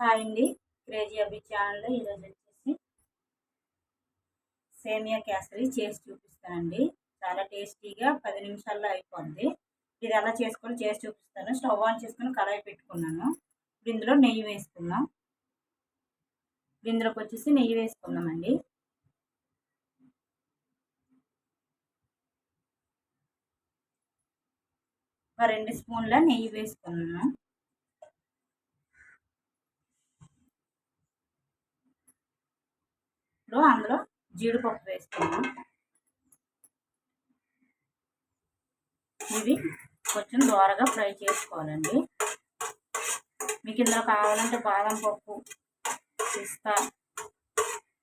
Hi అండి. Crazy అభి ఛానల్లో ఈరోజు వచ్చేసి సేమియా కేసరి చేసి చూపిస్తానండి. చాలా టేస్టీగా పది నిమిషాల్లో అయిపోద్ది. ఇది ఎలా చేసుకొని చేసి చూపిస్తాను స్టవ్ ఆన్ చేసుకొని కడాయి పెట్టుకున్నాను. ఇప్పుడు ఇందులో నెయ్యి వేసుకుందాం. ఇందులోకి వచ్చేసి నెయ్యి వేసుకుందామండి. ఒక రెండు స్పూన్ల నెయ్యి వేసుకున్నాను. ఇప్పుడు అందులో జీడిపప్పు వేసుకున్నాం ఇవి కొంచెం దోరగా ఫ్రై చేసుకోవాలండి. మీకు ఇందులో కావాలంటే బాదం పప్పు పిస్తా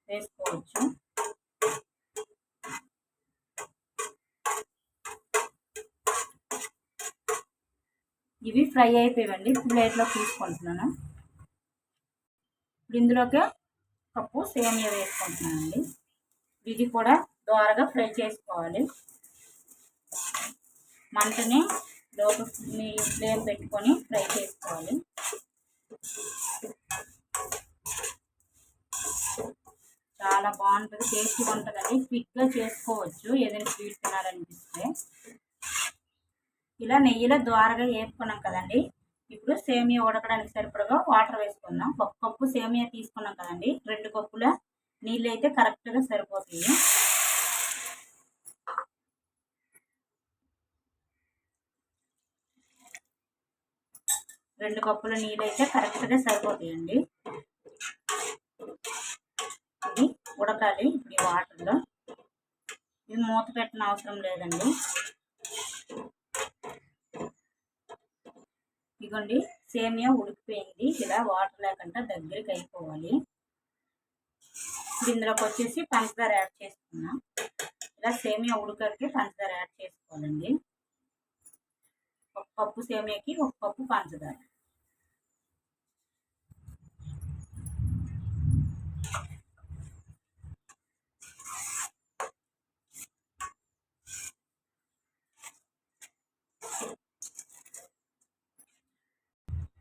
వేసుకోవచ్చు. ఇవి ఫ్రై అయిపోయాయండి. ప్లేట్లో తీసుకుంటున్నాను. ఇప్పుడు ఇందులోకి కప్పు సేమియా వేసుకుంటున్నానండి. ఇది కూడా దోరగా ఫ్రై చేసుకోవాలి. మంటని లోపు ఫ్లేమ్ పెట్టుకొని ఫ్రై చేసుకోవాలి. చాలా బాగుంటుంది టేస్టీగా ఉంటుందండి. క్విక్గా చేసుకోవచ్చు ఏదైనా స్వీట్ తినాలనిపిస్తే. ఇలా నెయ్యిలో ద్వారగా వేసుకున్నాం కదండి. ఇప్పుడు సేమియా ఉడకడానికి సరిపడగా వాటర్ వేసుకుందాం. ఒక కప్పు సేమియా తీసుకున్నాం కదండి. రెండు కప్పుల నీళ్ళు అయితే కరెక్ట్గా సరిపోతాయి. రెండు కప్పుల నీళ్ళు అయితే కరెక్ట్గా సరిపోతాయండి. ఇది ఉడకాలి. ఇప్పుడు ఈ వాటర్లో. ఇది మూత పెట్టిన అవసరం లేదండి. ఇదిగోండి సేమియా ఉడికిపోయింది. ఇలా వాటర్ లేకుండా దగ్గరికి అయిపోవాలి. ఇందులోకి వచ్చేసి పంచదార యాడ్ చేసుకున్నాం. ఇలా సేమియా ఉడకకి పంచదార యాడ్ చేసుకోవాలండి. ఒక కప్పు సేమియాకి ఒక కప్పు పంచదార.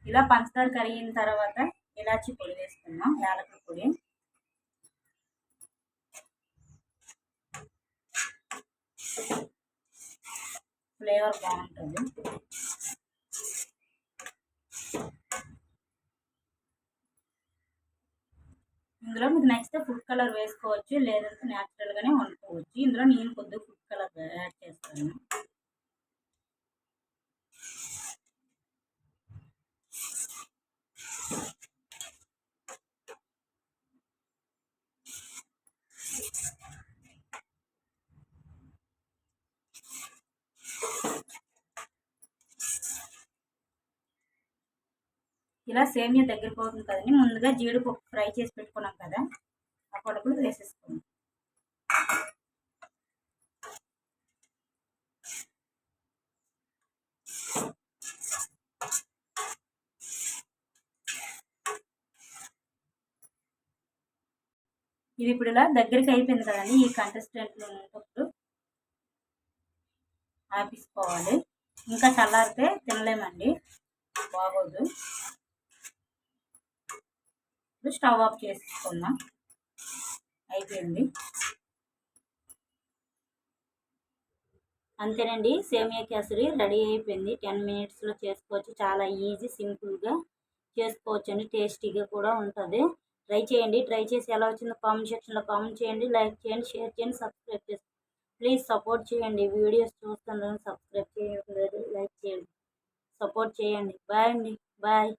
ఇలా పంచదార కరిగిన తర్వాత ఇలాచి పొడి వేసుకుందాం యాలకుల పొడి. ఫ్లేవర్ బాగుంటుంది. ఇందులో మీకు నచ్చితే ఫుడ్ కలర్ వేసుకోవచ్చు లేదంటే న్యాచురల్గానే వండుకోవచ్చు. ఇందులో నేను కొద్దిగా ఫుడ్ కలర్ యాడ్ చేస్తాను. ఇలా సేమియా దగ్గరికి పోతుంది కదండి. ముందుగా జీడిపప్పు ఫ్రై చేసి పెట్టుకున్నాం కదా. ఆ కొడుకులు వేసేసుకుందాం. ఇది ఇప్పుడు ఇలా దగ్గరికి అయిపోయింది కదండి ఈ కంటెస్టెంట్లు ఉన్నప్పుడు ఆపేసుకోవాలి. ఇంకా చల్లారితే తినలేమండి బాగోదు. ఇప్పుడు స్టవ్ ఆఫ్ చేసుకుందాం అయిపోయింది. అంతేనండి సేమియా కేసరి రెడీ అయిపోయింది. టెన్ మినిట్స్లో చేసుకోవచ్చు చాలా ఈజీ సింపుల్గా చేసుకోవచ్చు అండి టేస్టీగా కూడా ఉంటుంది. ట్రై చేయండి. ట్రై చేసి ఎలా వచ్చిందో కామెంట్ సెక్షన్లో కామెంట్ చేయండి. లైక్ చేయండి షేర్ చేయండి సబ్స్క్రైబ్ చేయండి ప్లీజ్ సపోర్ట్ చేయండి. వీడియోస్ చూస్తున్నాను సబ్స్క్రైబ్ చేయలేదు లైక్ చేయండి. సపోర్ట్ చేయండి. బాయ్ అండి. బాయ్.